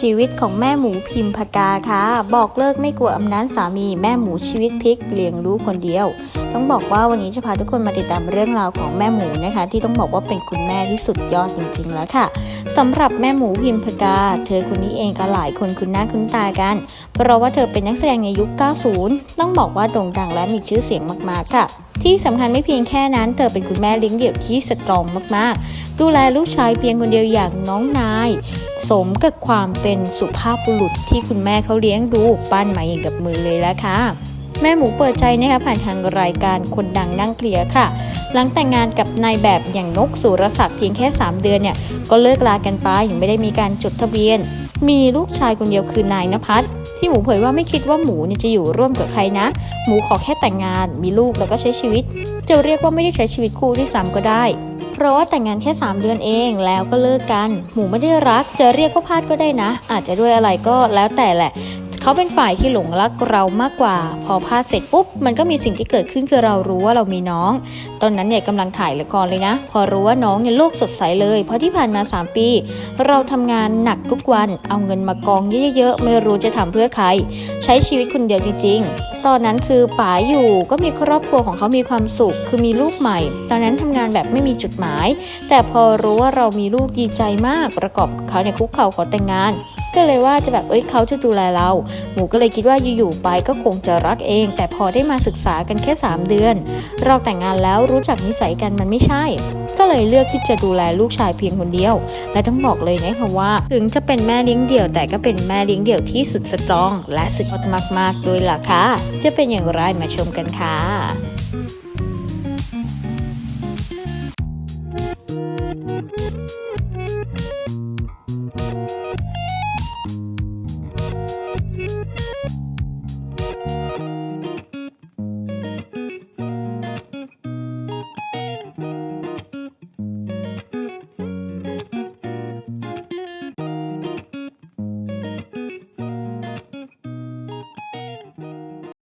ชีวิตของแม่หมูพิมพกาค่ะ บอกเลิกไม่กลัวอำนาจสามีแม่หมูชีวิตพลิกเลี้ยงลูกคนเดียว ต้องบอกว่าวันนี้จะพาทุกคนมาติดตามเรื่องราวของแม่หมูนะคะ ที่ต้องบอกว่าเป็นคุณแม่ที่สุดยอดจริง ๆ แล้วค่ะสำหรับแม่หมูพิมพกา เธอคนนี้เองก็หลายคนคุ้นหน้าคุ้นตากัน เพราะว่าเธอเป็นนักแสดงในยุค 90 ต้องบอกว่าโด่งดังและมีชื่อเสียงมากๆค่ะ ที่สำคัญไม่เพียงแค่นั้น เธอเป็นคุณแม่เลี้ยงเดี่ยวที่สตรองมากๆ ดูแลลูกชายเพียงคนเดียวอย่างน้องนาย สมกับความเป็นสุภาพบุรุษที่คุณแม่เขาเลี้ยงดูปั้นมาอย่างกับมือเลยและค่ะ แม่หมูเปิดใจนะคะผ่านทางรายการคนดังนั่งเคลียร์ค่ะ หลังแต่งงานกับนายแบบอย่างนกสุรศักดิ์เพียงแค่ 3 เดือนเนี่ยก็เลิกลากันไปยังไม่ได้มีการจดทะเบียน มีลูกชายคนเดียวคือนายนภัสที่หมูเผยว่าไม่คิดว่าหมูเนี่ยจะอยู่ร่วมกับใครนะ หมูขอแค่แต่งงานมีลูกแล้วก็ใช้ชีวิต จะเรียกว่าไม่ได้ใช้ชีวิตคู่ที่ซ้ำก็ได้ เพราะว่าแต่งงานแค่ 3 เดือนเองแล้วก็เลิกกัน หมูไม่ได้รัก จะเรียกว่าพลาดก็ได้นะ อาจจะด้วยอะไรก็แล้วแต่แหละ เขาเป็นฝ่ายที่หลงรักเรามากกว่า พอพลาดเสร็จปุ๊บ มันก็มีสิ่งที่เกิดขึ้นคือเรารู้ว่าเรามีน้อง ตอนนั้นเนี่ยกำลังถ่ายละครเลยนะ พอรู้ว่าน้องเนี่ยโลกสดใสเลย เพราะที่ผ่านมา 3 ปี เราทำงานหนักทุกวัน เอาเงินมากองเยอะๆ ไม่รู้จะทำเพื่อใคร ใช้ชีวิตคนเดียวจริงๆ ตอนนั้นคือป๋าอยู่ก็มีครอบครัวของเขามีความสุข คือมีลูกใหม่ ตอนนั้นทำงานแบบไม่มีจุดหมาย แต่พอรู้ว่าเรามีลูกดีใจมาก ประกอบกับเขาเนี่ยคุกเข่าขอแต่งงาน ก็เลยว่าจะแบบเอ้ยเขาจะดูแลเราหมูก็เลยคิดว่าอยู่ๆไปก็คงจะรักเอง แต่พอได้มาศึกษากันแค่ 3 เดือน เราแต่งงานแล้วรู้จักนิสัยกันมันไม่ใช่ ก็เลยเลือกที่จะดูแลลูกชายเพียงคนเดียว และต้องบอกเลยนะคะว่า ถึงจะเป็นแม่เลี้ยงเดี่ยว แต่ก็เป็นแม่เลี้ยงเดี่ยวที่สุดสตรอง และสุดยอดมากๆด้วยล่ะค่ะจะเป็นอย่างไรมาชมกันค่ะ